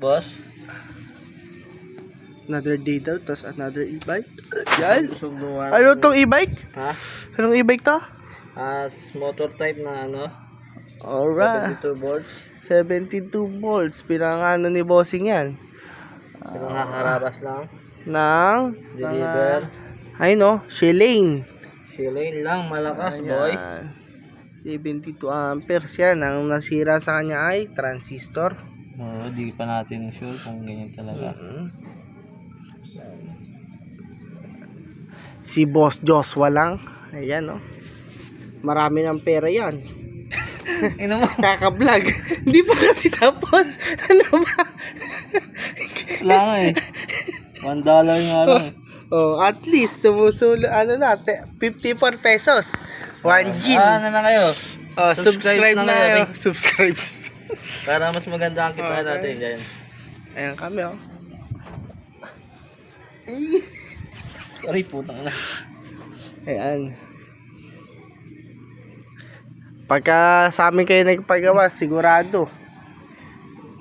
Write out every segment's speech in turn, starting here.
Boss? Another day daw, tapos another e-bike. Yan. Subukan. Ano tong e-bike? Ha? Anong e-bike to? As motor type na ano? Alright. 72 volts. 72 volts. Pinangano ni bossing yan. Pero nga harabas lang. Nang Deliver. ay no, shilling. Shilling lang. Malakas boy. Ayan. 72 amperes yan. Ang nasira sa kanya ay transistor. Oo, di pa natin sure kung ganyan talaga. Si Boss Joshua lang. Ayan no. Marami ng pera yan. Ino mo? Kaka-vlog. Hindi pa kasi tapos. Ano ba? Wala nga eh. One dollar nga lang. oh, at least sumusulo ano na, te- 54 pesos. 1 G. Ah, ano na kayo? oh, subscribe subscribe, na kayo. Subscribe. Para mas maganda ang kita Okay. natin dyan. Ayan kami oh. Sorry, putang na. Ayan. Pagka sa amin kayo nagpagawa, sigurado.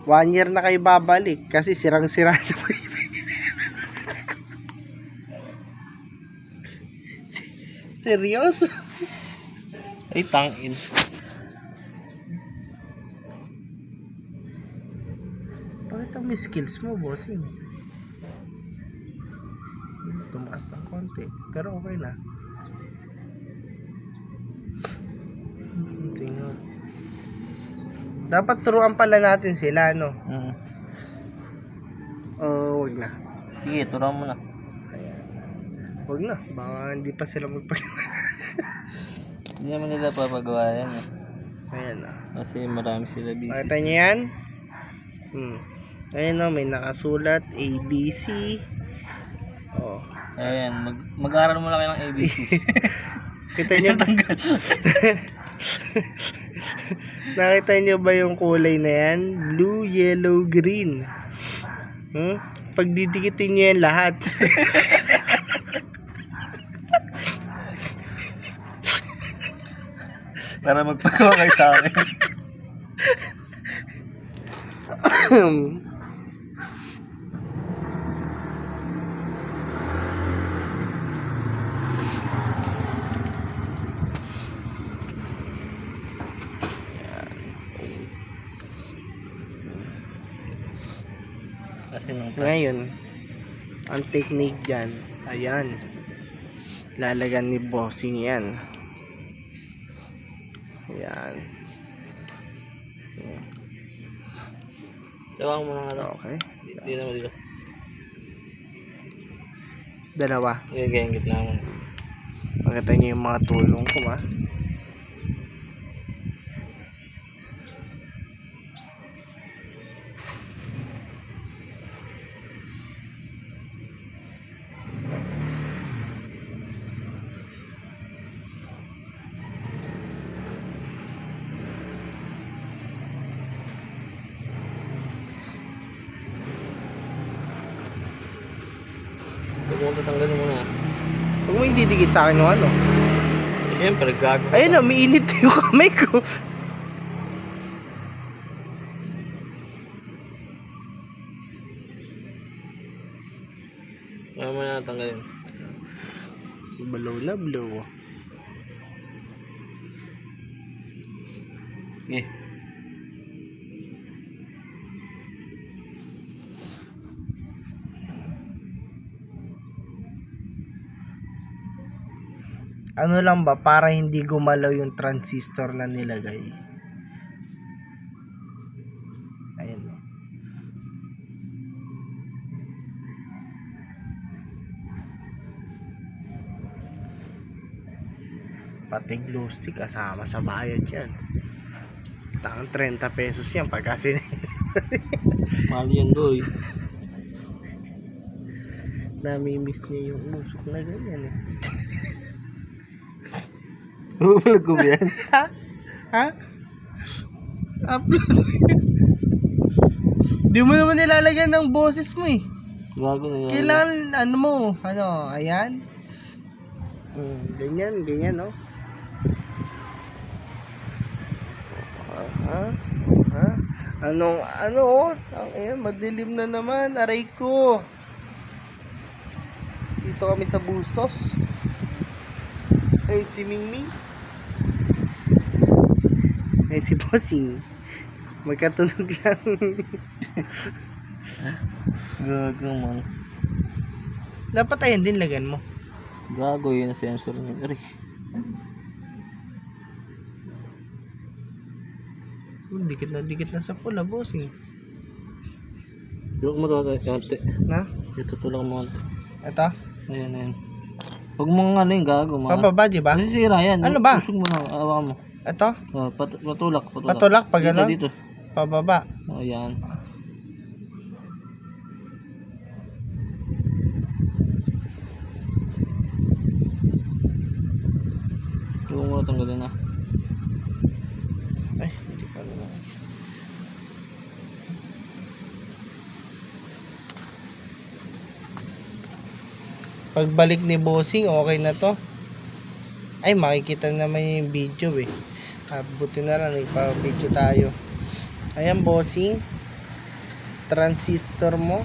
One year na kayo babalik kasi sirang-sira na po Seryoso? Ay, tangin. Bakit ang may skills mo, bossing? Tumaas ng konti. Pero okay na. Tingnan. Dapat turuan pala natin sila, no? Hmm. Oo, wag na. Sige, turuan mo na. Wag na. Baka hindi pa sila magpag... Hindi naman nila papagawa yan eh. Ayan na. Kasi marami sila busy. Makita niyo yan? Hmm. Ayan o, may nakasulat ABC. Oh. Ayan, mag mag-aaral muna kayo ng ABC. Kita niyo ba? Nakita niyo ba yung kulay na yan? Blue, yellow, green. Hmm? Pag didikitin niyo yan lahat. Para magpagawa kayo sa akin. Ngayon, ang technique dyan, ayan. Lalagan ni bossing yan. Ayan. Tawag mo na lang. Okay. Hindi naman dito. Dalawa. Ilagay ang gitna mo. Pakita niyo yung mga tulong ko, ha? Huwag mo tatanggalin muna. Huwag mo hindi dikit sa akin yung ano. Siyempre, gago. Ayun na, umiinit yung kamay ko. Mamaya na tanggalin. Blow na blow. Sige. Ano lang ba, para hindi gumalaw yung transistor na nilagay. Ayun. o. Pati glue stick kasama sa bayad yan. Tangang 30 pesos yan pag kasi Mahal yan, boy. namimiss niya yung usok na ganyan eh. Mabalag ko ba yan? Ha? Upload. Di mo naman nilalagyan ng boses mo eh. Gago na yan. Kailangan, ano mo, ano, ayan. Mm, ganyan, ganyan, no? Ha? Ha? Anong, ano, oh, ang ayan, madilim na naman, aray ko. Dito kami sa Bustos. Ay, si Mingming. Ay, si Bossing. Magkatunog lang. Gago man. Dapat ayun din lagan mo. Gago yun ang sensor niya. Aray. Oh, Dikit na dikit na sa pula, Bossing. Tulak mo to konti. Na? Ito tulak mo konti. Ito? Ayan, ayan. Huwag mong ano yung gago. Mga... Pababa, di ba? Masisira yan. Ano ba? Tusok mo na. Awakan mo. Ito? Oh, pat patulak, patulak. Patulak pag dito, dito. Pababa. Oh, yan. Huwag mo tanggalin na. Ay, hindi pa naman. Pagbalik ni Bossing, okay na to. Ay, makikita naman yung video eh. Ah, buti na lang, nagpa-video tayo. Ayan, Bossing. Transistor mo.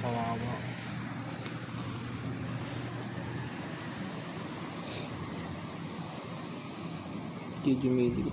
Kawawa. Gigi Medic.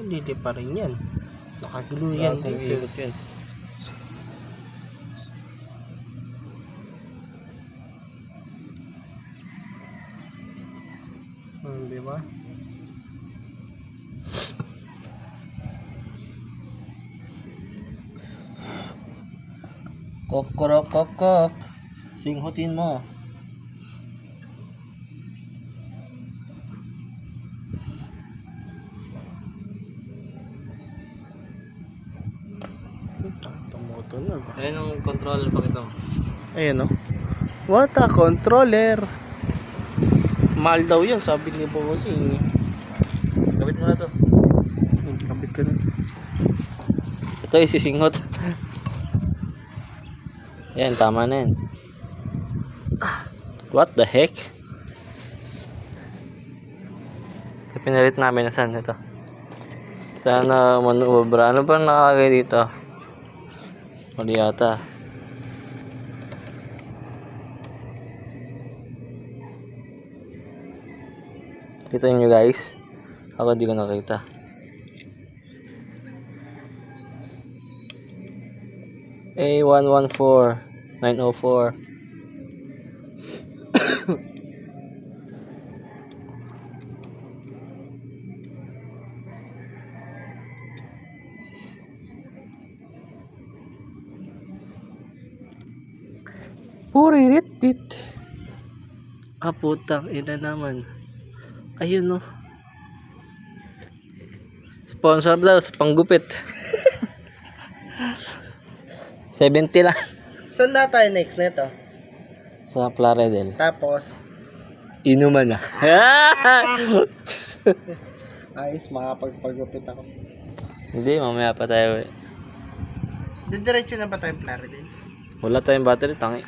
Yan, Hindi pa rin yan. Nakagulo yan dito. ikot yun. Hmm, di ba? Kokorok kokok. Singhutin mo. Tumutunog. Ayun ang controller pakita mo. Ayan o. What a controller. Mahal daw yan, sabi ni Bossing. Kapit mo na to. Kabit ko na. Ito isisinghot. Yan, tama na yan. What the heck? Pinalit namin na saan ito. Sana manubra. Ano ba nakalagay dito? Mali yata. Kita nyo guys? Ako hindi ko nakita. A114 904 Puririt Ah putang ina naman Ayun no Sponsor daw sa panggupit 70 lang Saan na tayo next nito? sa Plaredel. Tapos, Inuman na. ayos, makapagpagupit ako. Hindi, mamaya pa tayo. Didiretso na ba tayo Plaridel? Wala tayong battery, tangi.